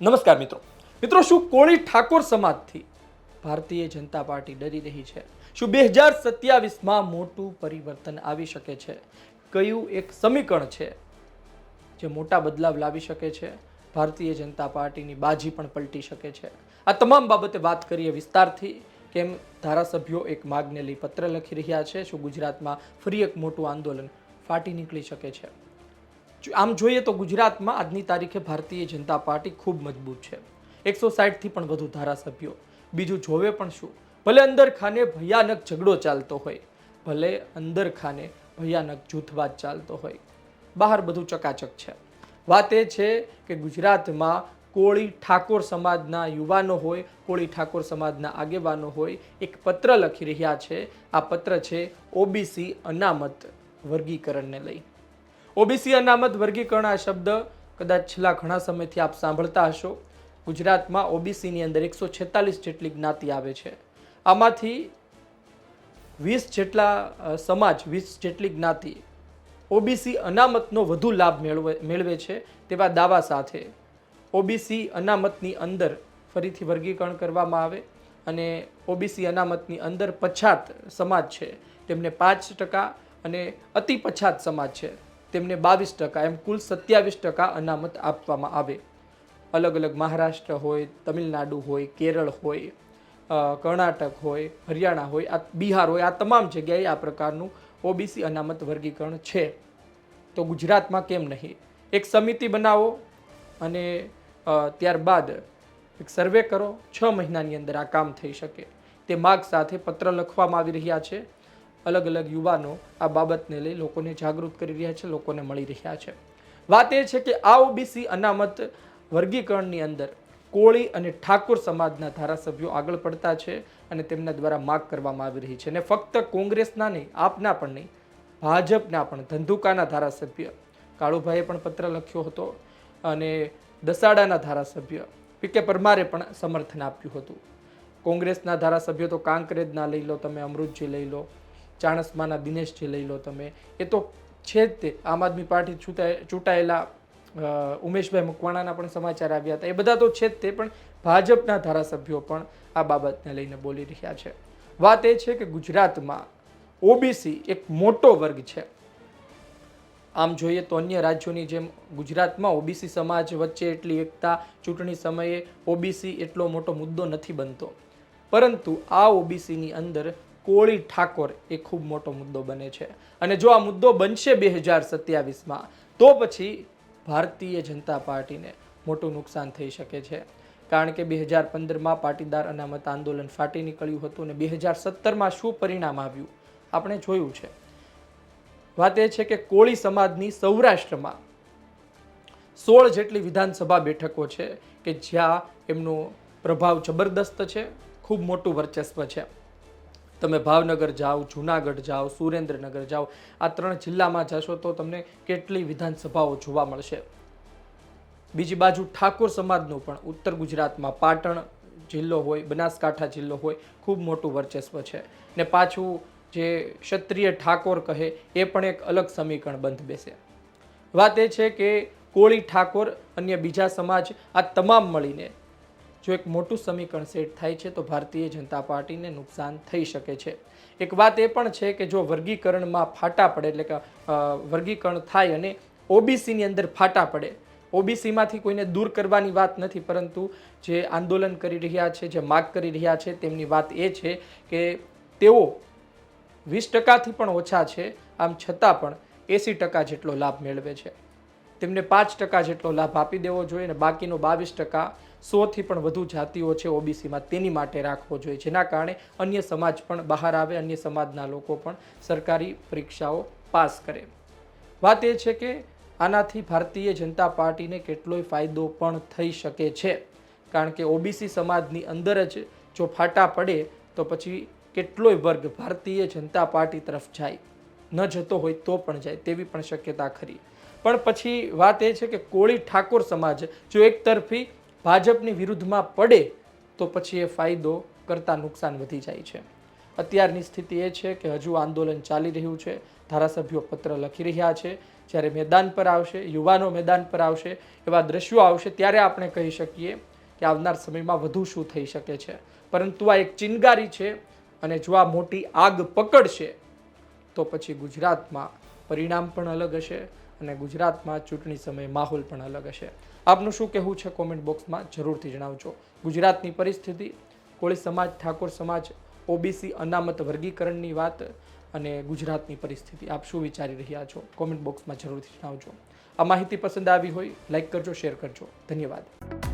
નમસ્કાર મિત્રો. મિત્રો, શું કોળી ઠાકોર સમાજથી ભારતીય જનતા પાર્ટી ડરી રહી છે? શું બે હજાર સત્યાવીસમાં મોટું પરિવર્તન આવી શકે છે? કયું એક સમીકરણ છે જે મોટા બદલાવ લાવી શકે છે? ભારતીય જનતા પાર્ટીની બાજી પણ પલટી શકે છે. આ તમામ બાબતે વાત કરીએ વિસ્તારથી, કેમ ધારાસભ્યો એક માગને લઈ પત્ર લખી રહ્યા છે, શું ગુજરાતમાં ફરી એક મોટું આંદોલન ફાટી નીકળી શકે છે? આમ જોઈએ તો ગુજરાતમાં આજની તારીખે ભારતીય જનતા પાર્ટી ખૂબ મજબૂત છે. એકસો સાઠથી પણ વધુ ધારાસભ્યો. બીજું જોવે પણ શું? ભલે અંદર ખાને ભયાનક ઝઘડો ચાલતો હોય, ભલે અંદર ખાને ભયાનક જૂથવાદ ચાલતો હોય. બહાર બધું ચકાચક છે. વાત એ છે કે ગુજરાતમાં કોળી ઠાકોર સમાજના યુવાનો હોય, કોળી ઠાકોર સમાજના આગેવાનો હોય, એક પત્ર લખી રહ્યા છે. આ પત્ર છે, ઓબીસી અનામત વર્ગીકરણને લઈ. ઓબીસી અનામત વર્ગીકરણ આ શબ્દ કદાચ છેલ્લા ઘણા સમયથી આપ સાંભળતા હશો. ગુજરાતમાં ઓબીસીની અંદર એકસો છેતાલીસ જેટલી જ્ઞાતિ આવે છે. આમાંથી વીસ જેટલા સમાજ વીસ જેટલી જ્ઞાતિ ઓબીસી અનામતનો વધુ લાભ મેળવે મેળવે છે તેવા દાવા સાથે. ઓબીસી અનામતની અંદર ફરીથી વર્ગીકરણ કરવામાં આવે અને ઓબીસી અનામતની અંદર પછાત સમાજ છે. તેમને પાંચ ટકા અને અતિ પછાત સમાજ છે. તેમને બાવીસ ટકા એમ કુલ સત્યાવીસ ટકા અનામત આપવામાં આવે. અલગ અલગ મહારાષ્ટ્ર હોય, તમિલનાડુ હોય, કેરળ હોય કર્ણાટક હોય, હરિયાણા હોય, આ બિહાર હોય, આ તમામ જગ્યાએ આ પ્રકારનું ઓબીસી અનામત વર્ગીકરણ છે. તો ગુજરાતમાં કેમ નહીં? એક સમિતિ બનાવો અને ત્યારબાદ એક સર્વે કરો. છ મહિનાની અંદર આ કામ થઈ શકે. તે માગ સાથે પત્ર લખવામાં આવી રહ્યા છે. અલગ અલગ યુવાનો આ બાબતને લઈ લોકોને જાગૃત કરી રહ્યા છે, લોકોને મળી રહ્યા છે. વાત એ છે કે આ ઓબીસી અનામત વર્ગીકરણની અંદર કોળી અને ઠાકોર સમાજના ધારાસભ્યો આગળ પડતા છે અને તેમના દ્વારા માગ કરવામાં આવી રહી છે. અને ફક્ત કોંગ્રેસના નહીં, આપના પણ નહીં, ભાજપના પણ ધંધુકાના ધારાસભ્ય કાળુભાઈએ પણ પત્ર લખ્યો હતો અને દસાડાના ધારાસભ્ય પી કે પરમારે પણ સમર્થન આપ્યું હતું. કોંગ્રેસના ધારાસભ્યો તો કાંકરેજના લઈ લો, તમે અમૃતજી લઈ લો ચાણસ્માના દિનેશજી લઈ લો તમે. એ તો છે જ તે. આમ આદમી પાર્ટી ચૂંટાય ચૂંટાયેલા ઉમેશભાઈ મકવાણાના પણ સમાચાર આવ્યા હતા. એ બધા તો છે જ તે, પણ ભાજપના ધારાસભ્યો પણ આ બાબતને લઈને બોલી રહ્યા છે. વાત એ છે કે ગુજરાતમાં ઓબીસી એક મોટો વર્ગ છે. આમ જોઈએ તો અન્ય રાજ્યોની જેમ ગુજરાતમાં ઓબીસી સમાજ વચ્ચે એટલી એકતા, ચૂંટણી સમયે ઓબીસી એટલો મોટો મુદ્દો નથી બનતો. પરંતુ આ ઓબીસીની અંદર કોળી ઠાકોર એ ખૂબ મોટો મુદ્દો બને છે. અને જો આ મુદ્દો બનશે બે હજાર સત્યાવીસમાં, તો પછી ભારતીય જનતા પાર્ટીને મોટું નુકસાન થઈ શકે છે. કારણ કે બે હજાર પંદરમાં પાટીદાર અનામત આંદોલન ફાટી નીકળ્યું હતું અને બે હજાર સત્તરમાં શું પરિણામ આવ્યું? આપણે જોયું છે. વાત એ છે કે કોળી સમાજની સૌરાષ્ટ્રમાં સોળ જેટલી વિધાનસભા બેઠકો છે કે જ્યાં એમનો પ્રભાવ જબરદસ્ત છે, ખૂબ મોટું વર્ચસ્વ છે. તમે ભાવનગર જાઓ, જુનાગઢ જાઓ, સુરેન્દ્રનગર જાઓ, આ ત્રણ જિલ્લામાં જશો તો તમને કેટલી વિધાનસભાઓ જોવા મળશે. બીજી બાજુ ઠાકોર સમાજનું પણ ઉત્તર ગુજરાતમાં પાટણ જિલ્લો હોય, બનાસકાંઠા જિલ્લો હોય, ખૂબ મોટું વર્ચસ્વ છે. ને પાછું જે ક્ષત્રિય ઠાકોર કહે, એ પણ એક અલગ સમીકરણ બંધ બેસે. વાત એ છે કે કોળી ઠાકોર અન્ય બીજા સમાજ આ તમામ મળીને જો એક મોટું સમીકરણ સેટ થાય છે, તો ભારતીય જનતા પાર્ટીને નુકસાન થઈ શકે છે. એક વાત એ પણ છે કે જો વર્ગીકરણમાં ફાટા પડે, એટલે કે વર્ગીકરણ થાય અને ઓબીસીની અંદર ફાટા પડે, ઓબીસીમાંથી કોઈને દૂર કરવાની વાત નથી, પરંતુ જે આંદોલન કરી રહ્યા છે, જે માગ કરી રહ્યા છે, તેમની વાત એ છે કે તેઓ વીસ ટકાથી પણ ઓછા છે, આમ છતાં પણ એંસી ટકા જેટલો લાભ મેળવે છે. તેમને પાંચ ટકા જેટલો લાભ આપી દેવો જોઈએ અને બાકીનો બાવીસ ટકા સોથી પણ વધુ જાતિઓ છે ઓબીસીમાં તેની માટે રાખવો જોઈએ. જેના કારણે અન્ય સમાજ પણ બહાર આવે, અન્ય સમાજના લોકો પણ સરકારી પરીક્ષાઓ પાસ કરે. વાત એ છે કે આનાથી ભારતીય જનતા પાર્ટીને કેટલોય ફાયદો પણ થઈ શકે છે. કારણ કે ઓબીસી સમાજની અંદર જ જો ફાટા પડે, તો પછી કેટલોય વર્ગ ભારતીય જનતા પાર્ટી તરફ જાય. ન જતો હોય તો પણ જાય, તેવી પણ શક્યતા ખરી. પણ પછી વાત એ છે કે કોળી ઠાકોર સમાજ, જો એક તરફી ભાજપની વિરુદ્ધમાં પડે, તો પછી એ ફાયદો કરતાં નુકસાન વધી જાય છે. અત્યારની સ્થિતિ એ છે કે હજુ આંદોલન ચાલી રહ્યું છે. ધારાસભ્યો પત્ર લખી રહ્યા છે. જ્યારે મેદાન પર આવશે, યુવાનો મેદાન પર આવશે, એવા દ્રશ્યો આવશે, ત્યારે આપણે કહી શકીએ કે આવનાર સમયમાં વધુ શું થઈ શકે છે. પરંતુ આ એક ચિનગારી છે અને જો આ મોટી આગ પકડશે, તો પછી ગુજરાતમાં પરિણામ પણ અલગ હશે. અને ગુજરાતમાં ચૂંટણી સમયે માહોલ પણ અલગ હશે. આપનું શું કહેવું છે કોમેન્ટ બોક્સમાં જરૂરથી જણાવજો. ગુજરાતની પરિસ્થિતિ, કોળી સમાજ, ઠાકોર સમાજ, ઓબીસી અનામત વર્ગીકરણની વાત અને ગુજરાતની પરિસ્થિતિ, આપ શું વિચારી રહ્યા છો? કોમેન્ટ બોક્સમાં જરૂરથી જણાવજો. આ માહિતી પસંદ આવી હોય, લાઈક કરજો, શેર કરજો. ધન્યવાદ.